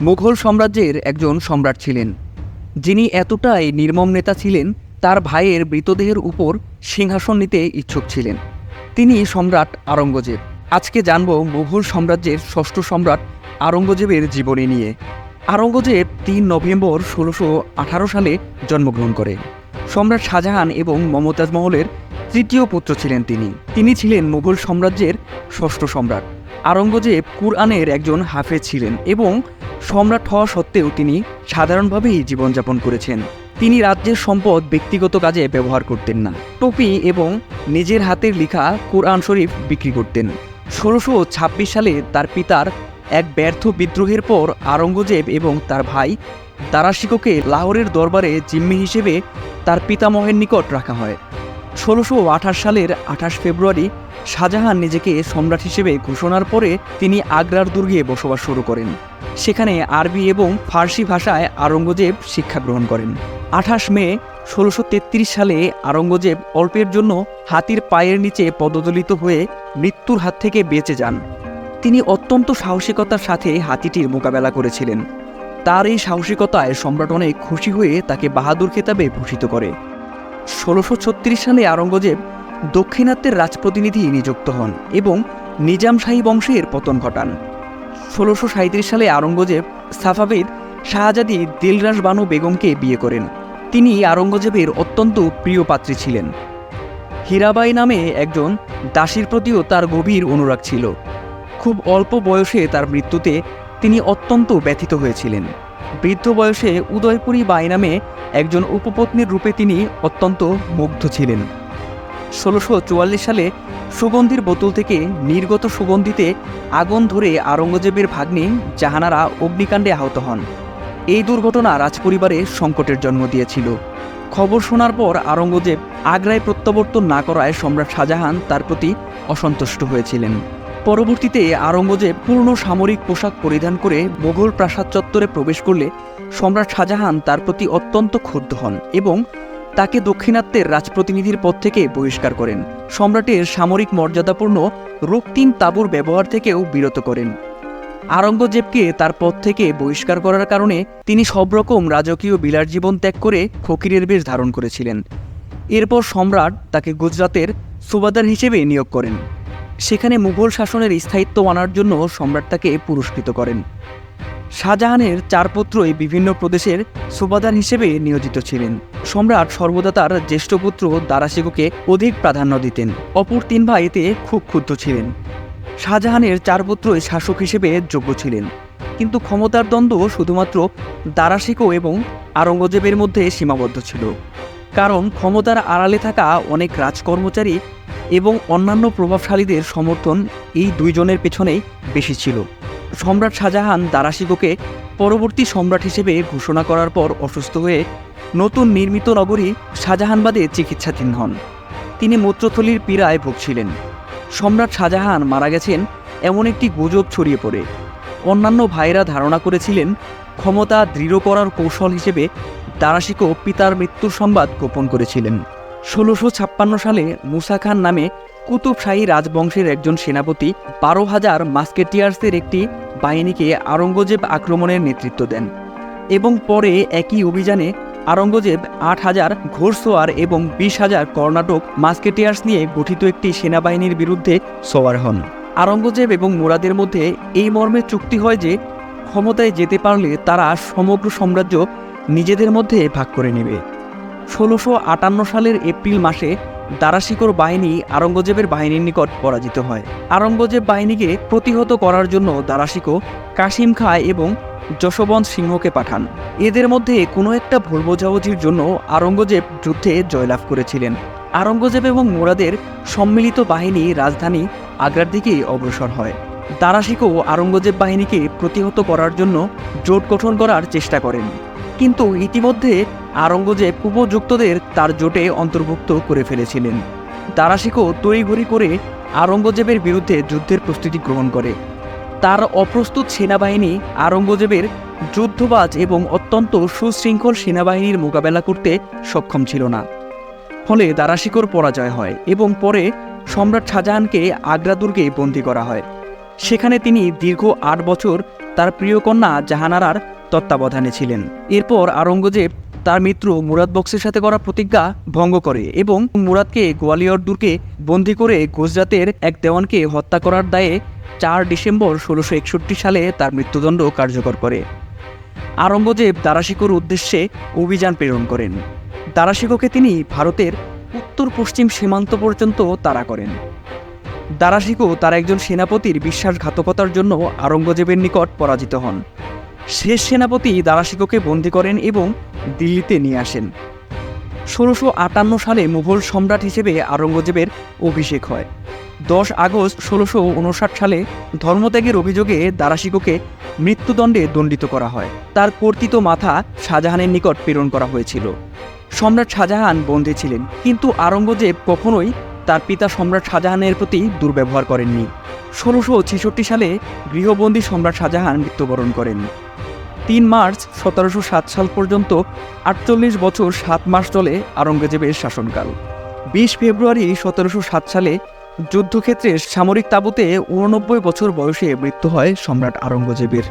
মুঘল সাম্রাজ্যের একজন সম্রাট ছিলেন। যিনি এতটাই নির্মম নেতা ছিলেন, তার ভাইয়ের মৃতদেহের উপর সিংহাসন নিতে ইচ্ছুক ছিলেন। তিনি সম্রাট আরঙ্গজেব আজকে জানব মুঘল সাম্রাজ্যের ষষ্ঠ সম্রাট আরঙ্গজেবের জীবনী নিয়ে। আরঙ্গজেব তিন নভেম্বর ষোলোশো আঠারো সালে জন্মগ্রহণ করেন। সম্রাট শাহজাহান এবং মমতাজ মহলের তৃতীয় পুত্র ছিলেন তিনি। তিনি ছিলেন মুঘল সাম্রাজ্যের ষষ্ঠ সম্রাট। আরঙ্গজেব কুরআনের একজন হাফেজ ছিলেন এবং সম্রাট হওয়া সত্ত্বেও তিনি সাধারণভাবেই জীবনযাপন করেছেন। তিনি রাজ্যের সম্পদ ব্যক্তিগত কাজে ব্যবহার করতেন না। টুপি এবং নিজের হাতের লেখা কোরআন শরীফ বিক্রি করতেন। ষোলোশো ছাব্বিশ সালে তার পিতার এক ব্যর্থ বিদ্রোহের পর আরঙ্গজেব এবং তার ভাই দারাশিকোকে লাহোরের দরবারে জিম্মি হিসেবে তার পিতামহের নিকট রাখা হয়। ষোলোশো আঠাশ সালের আঠাশ ফেব্রুয়ারি শাহজাহান নিজেকে সম্রাট হিসেবে ঘোষণার পরে তিনি আগ্রার দুর্গে বসবাস শুরু করেন। সেখানে আরবি এবং ফার্সি ভাষায় আরঙ্গজেব শিক্ষা গ্রহণ করেন। আঠাশ মে ষোলোশো সালে আরঙ্গজেব অল্পের জন্য হাতির পায়ের নিচে পদদলিত হয়ে মৃত্যুর হাত থেকে বেঁচে যান। তিনি অত্যন্ত সাহসিকতার সাথে হাতিটির মোকাবেলা করেছিলেন। তার এই সাহসিকতায় সম্রাট অনেক খুশি হয়ে তাকে বাহাদুর খেতাবে ভূষিত করে। ষোলোশো সালে আরঙ্গজেব দক্ষিণাত্যের রাজপ্রতিনিধি নিযুক্ত হন এবং নিজাম শাহী বংশের পতন ঘটান। ষোলোশো সালে আরঙ্গজেব সাফাবিদ শাহজাদি দিলরাস বানু বেগমকে বিয়ে করেন। তিনি আরঙ্গজেবের অত্যন্ত প্রিয় পাত্রী ছিলেন। হীরাবাই নামে একজন দাসীর প্রতিও তার গভীর অনুরাগ ছিল। খুব অল্প বয়সে তার মৃত্যুতে তিনি অত্যন্ত ব্যথিত হয়েছিলেন। বৃদ্ধ বয়সে উদয়পুরী বাই নামে একজন উপপত্নীর রূপে তিনি অত্যন্ত মুগ্ধ ছিলেন। ষোলোশো চুয়াল্লিশ সালে সুগন্ধির বোতল থেকে নির্গত সুগন্ধিতে আগুন ধরে আরঙ্গজেবের ভাগ্নে জাহানারা অগ্নিকাণ্ডে আহত হন। এই দুর্ঘটনা রাজপরিবারে সংকটের জন্ম দিয়েছিল। খবর শোনার পর আরঙ্গজেব আগ্রায় প্রত্যাবর্তন না করায় সম্রাট শাহজাহান তার প্রতি অসন্তুষ্ট হয়েছিলেন। পরবর্তীতে আরঙ্গজেব পূর্ণ সামরিক পোশাক পরিধান করে মোগল প্রাসাদ চত্বরে প্রবেশ করলে সম্রাট শাহজাহান তার প্রতি অত্যন্ত ক্ষুব্ধ হন এবং তাকে দক্ষিণাত্যের রাজপ্রতিনিধির পদ থেকে বহিষ্কার করেন। সম্রাটের সামরিক মর্যাদাপূর্ণ রক্তিম তাঁবুর ব্যবহার থেকেও বিরত করেন। আরঙ্গজেবকে তার পদ থেকে বহিষ্কার করার কারণে তিনি সব রকম রাজকীয় বিলার জীবন ত্যাগ করে ফকিরের বেশ ধারণ করেছিলেন। এরপর সম্রাট তাকে গুজরাতের সুবাদার হিসেবে নিয়োগ করেন। সেখানে মুঘল শাসনের স্থায়িত্ব আনার জন্য সম্রাট তাকে পুরস্কৃত করেন। শাহজাহানের চার পুত্রই বিভিন্ন প্রদেশের সুবাদার হিসেবে নিয়োজিত ছিলেন। সম্রাট সর্বদা তার জ্যেষ্ঠ পুত্র দারাশিগোকে অধিক প্রাধান্য দিতেন। অপর তিন ভাই এতে খুব ক্ষুব্ধ ছিলেন। শাহজাহানের চার পুত্রই শাসক হিসেবে যোগ্য ছিলেন। কিন্তু ক্ষমতার দ্বন্দ্ব শুধুমাত্র দারাশিকো এবং আরঙ্গজেবের মধ্যে সীমাবদ্ধ ছিল। কারণ ক্ষমতার আড়ালে থাকা অনেক রাজকর্মচারী এবং অন্যান্য প্রভাবশালীদের সমর্থন এই দুইজনের পেছনেই বেশি ছিল। সম্রাট শাহজাহান দারাশিগোকে পরবর্তী সম্রাট হিসেবে ঘোষণা করার পর অসুস্থ হয়ে নতুন নির্মিত নগরী শাহজাহানবাদে চিকিৎসাধীন হন। তিনি মূত্রথলির পীড়ায় ভুগছিলেন। সম্রাট শাহজাহান মারা গেছেন এমন একটি গুজব ছড়িয়ে পড়ে। অন্যান্য ভাইরা ধারণা করেছিলেন ক্ষমতা দৃঢ় করার কৌশল হিসেবে দারাশিকো পিতার মৃত্যুর সংবাদ গোপন করেছিলেন। ষোলোশো ছাপ্পান্ন সালে মুসা খান নামে কুতুবশাহী রাজবংশের একজন সেনাপতি বারো হাজার মাস্কেটিয়ার্সের একটি বাহিনীকে আরঙ্গজেব আক্রমণের নেতৃত্ব দেন এবং পরে একই অভিযানে আরঙ্গজেব আট হাজার ঘোড়সোয়ার এবং বিশ হাজার কর্ণাটক মাস্কেটিয়ার্স নিয়ে গঠিত একটি সেনাবাহিনীর বিরুদ্ধে সওয়ার হন। আরঙ্গজেব এবং মুরাদের মধ্যে এই মর্মে চুক্তি হয় যে ক্ষমতায় যেতে পারলে তারা সমগ্র সাম্রাজ্য নিজেদের মধ্যে ভাগ করে নেবে। ষোলোশো আটান্ন সালের এপ্রিল মাসে দারাশিকোর বাহিনী আরঙ্গজেবের বাহিনীর নিকট পরাজিত হয়। আরঙ্গজেব বাহিনীকে প্রতিহত করার জন্য দারাশিকো কাশিম খা এবং যশবন্ত সিংহকে পাঠান। এদের মধ্যে কোনো একটা ভুল বোঝাবুঝির জন্য আরঙ্গজেব যুদ্ধে জয়লাভ করেছিলেন। আরঙ্গজেব এবং মোরাদের সম্মিলিত বাহিনী রাজধানী আগ্রার দিকেই অগ্রসর হয়। দারাশিকো আরঙ্গজেব বাহিনীকে প্রতিহত করার জন্য জোট গঠন করার চেষ্টা করেন। কিন্তু ইতিমধ্যে আরঙ্গজেব উপযুক্তদের তার জোটে অন্তর্ভুক্ত করে ফেলেছিলেন। দারাশিকো তড়িঘড়ি করে আরঙ্গজেবের বিরুদ্ধে যুদ্ধের প্রস্তুতি গ্রহণ করে। তার অপ্রস্তুত সেনাবাহিনী আরঙ্গজেবের যুদ্ধবাজ এবং অত্যন্ত সুশৃঙ্খল সেনাবাহিনীর মোকাবেলা করতে সক্ষম ছিল না। ফলে দারাশিকোর পরাজয় হয় এবং পরে সম্রাট শাহজাহানকে আগ্রা দুর্গে বন্দী করা হয়। সেখানে তিনি দীর্ঘ আট বছর তার প্রিয় কন্যা জাহানারার তত্ত্বাবধানে ছিলেন। এরপর আরঙ্গজেব তার মিত্র মুরাদ বক্সের সাথে করা প্রতিজ্ঞা ভঙ্গ করে এবং মুরাদকে গোয়ালিয়র দুর্গে বন্দি করে গুজরাতের এক দেওয়ানকে হত্যা করার দায়ে চার ডিসেম্বর ষোলোশো একষট্টি সালে তার মৃত্যুদণ্ড কার্যকর করে। আরঙ্গজেব দারাশিকোর উদ্দেশ্যে অভিযান প্রেরণ করেন। দারাশিকোকে তিনি ভারতের উত্তর পশ্চিম সীমান্ত পর্যন্ত তাড়া করেন। দারাশিকো তার একজন সেনাপতির বিশ্বাসঘাতকতার জন্য আরঙ্গজেবের নিকট পরাজিত হন। শেষ সেনাপতি দারাশিকোকে বন্দী করেন এবং দিল্লিতে নিয়ে আসেন। ষোলোশো আটান্ন সালে মুঘল সম্রাট হিসেবে আরঙ্গজেবের অভিষেক হয়। দশ আগস্ট ষোলোশো উনষাট সালে ধর্মত্যাগের অভিযোগে দারাশিকোকে মৃত্যুদণ্ডে দণ্ডিত করা হয়। তার কর্তৃত মাথা শাহজাহানের নিকট প্রেরণ করা হয়েছিল। সম্রাট শাহজাহান বন্দী ছিলেন, কিন্তু আরঙ্গজেব কখনোই তার পিতা সম্রাট শাহজাহানের প্রতি দুর্ব্যবহার করেননি। ষোলোশো ছেষট্টি সালে গৃহবন্দী সম্রাট শাহজাহান মৃত্যুবরণ করেন। তিন মার্চ সতেরোশো সাত সাল পর্যন্ত আটচল্লিশ বছর সাত মাস চলে আরঙ্গজেবের শাসনকাল। বিশ ফেব্রুয়ারি সতেরোশো সাত সালে যুদ্ধক্ষেত্রে সামরিক তাঁবুতে উননব্বই বছর বয়সে মৃত্যু হয় সম্রাট আরঙ্গজেবের